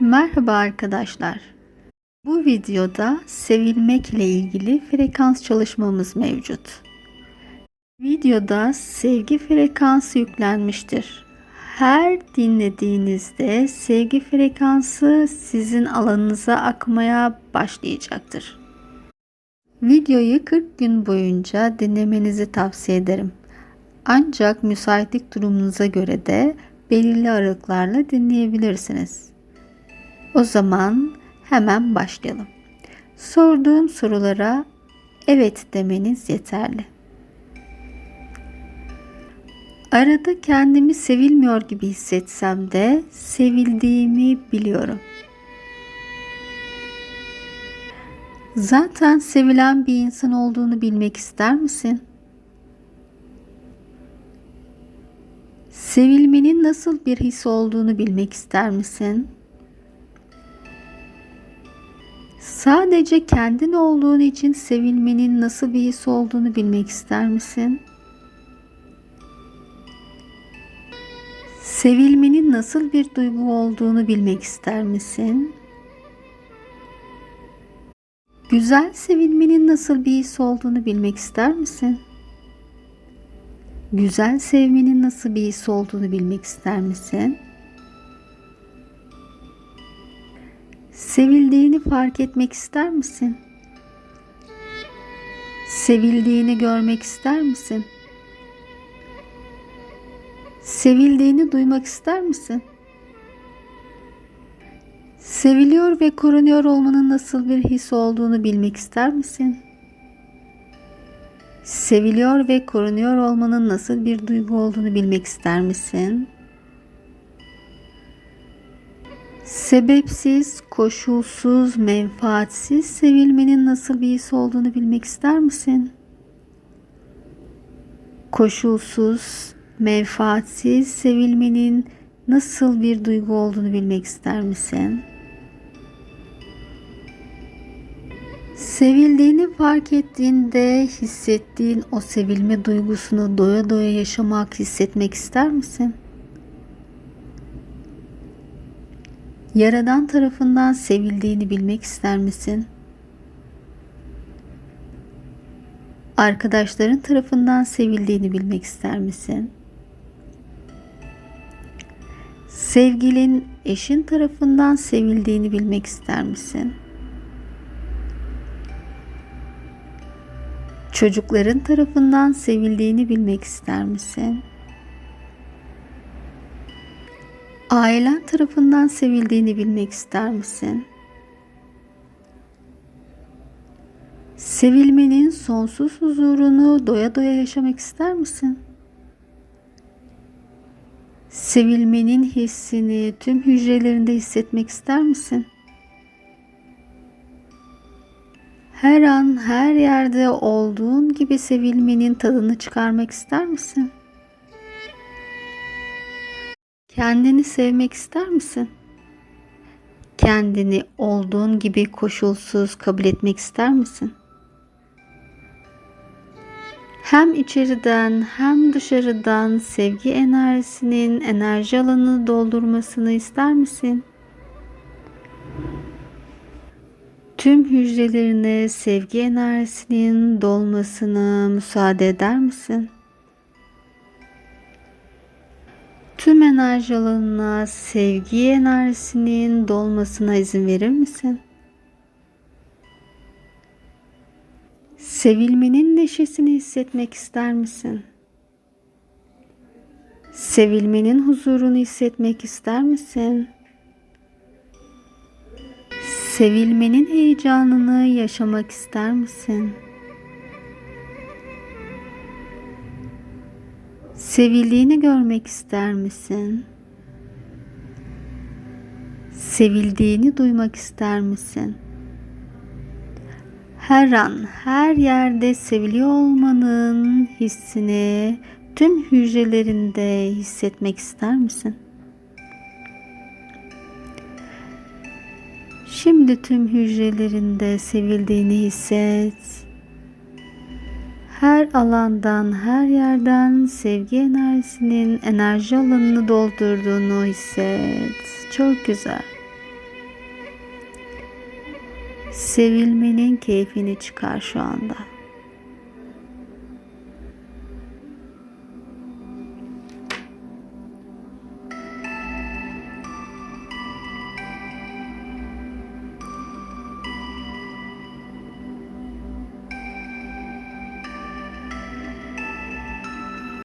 Merhaba arkadaşlar. Bu videoda sevilmek ile ilgili frekans çalışmamız mevcut. Videoda sevgi frekansı yüklenmiştir. Her dinlediğinizde sevgi frekansı sizin alanınıza akmaya başlayacaktır. Videoyu 40 gün boyunca dinlemenizi tavsiye ederim. Ancak müsaitlik durumunuza göre de belirli aralıklarla dinleyebilirsiniz. O zaman hemen başlayalım. Sorduğum sorulara evet demeniz yeterli. Arada kendimi sevilmiyor gibi hissetsem de sevildiğimi biliyorum. Zaten sevilen bir insan olduğunu bilmek ister misin? Sevilmenin nasıl bir his olduğunu bilmek ister misin? Sadece kendin olduğun için sevilmenin nasıl bir his olduğunu bilmek ister misin? Sevilmenin nasıl bir duygu olduğunu bilmek ister misin? Güzel sevilmenin nasıl bir his olduğunu bilmek ister misin? Güzel sevmenin nasıl bir his olduğunu bilmek ister misin? Sevildiğini fark etmek ister misin? Sevildiğini görmek ister misin? Sevildiğini duymak ister misin? Seviliyor ve korunuyor olmanın nasıl bir his olduğunu bilmek ister misin? Seviliyor ve korunuyor olmanın nasıl bir duygu olduğunu bilmek ister misin? Sebepsiz, koşulsuz, menfaatsiz sevilmenin nasıl bir his olduğunu bilmek ister misin? Koşulsuz, menfaatsiz sevilmenin nasıl bir duygu olduğunu bilmek ister misin? Sevildiğini fark ettiğinde hissettiğin o sevilme duygusunu doya doya yaşamak, hissetmek ister misin? Yaradan tarafından sevildiğini bilmek ister misin? Arkadaşların tarafından sevildiğini bilmek ister misin? Sevgilin, eşin tarafından sevildiğini bilmek ister misin? Çocukların tarafından sevildiğini bilmek ister misin? Ailen tarafından sevildiğini bilmek ister misin? Sevilmenin sonsuz huzurunu doya doya yaşamak ister misin? Sevilmenin hissini tüm hücrelerinde hissetmek ister misin? Her an her yerde olduğun gibi sevilmenin tadını çıkarmak ister misin? Kendini sevmek ister misin? Kendini olduğun gibi koşulsuz kabul etmek ister misin? Hem içeriden hem dışarıdan sevgi enerjisinin enerji alanını doldurmasını ister misin? Tüm hücrelerine sevgi enerjisinin dolmasına müsaade eder misin? Tüm enerji alanına sevgi enerjisinin dolmasına izin verir misin? Sevilmenin neşesini hissetmek ister misin? Sevilmenin huzurunu hissetmek ister misin? Sevilmenin heyecanını yaşamak ister misin? Sevildiğini görmek ister misin? Sevildiğini duymak ister misin? Her an, her yerde seviliyor olmanın hissini tüm hücrelerinde hissetmek ister misin? Şimdi tüm hücrelerinde sevildiğini hisset alandan, her yerden sevgi enerjisinin enerji alanını doldurduğunu hisset. Çok güzel. Sevilmenin keyfini çıkar şu anda.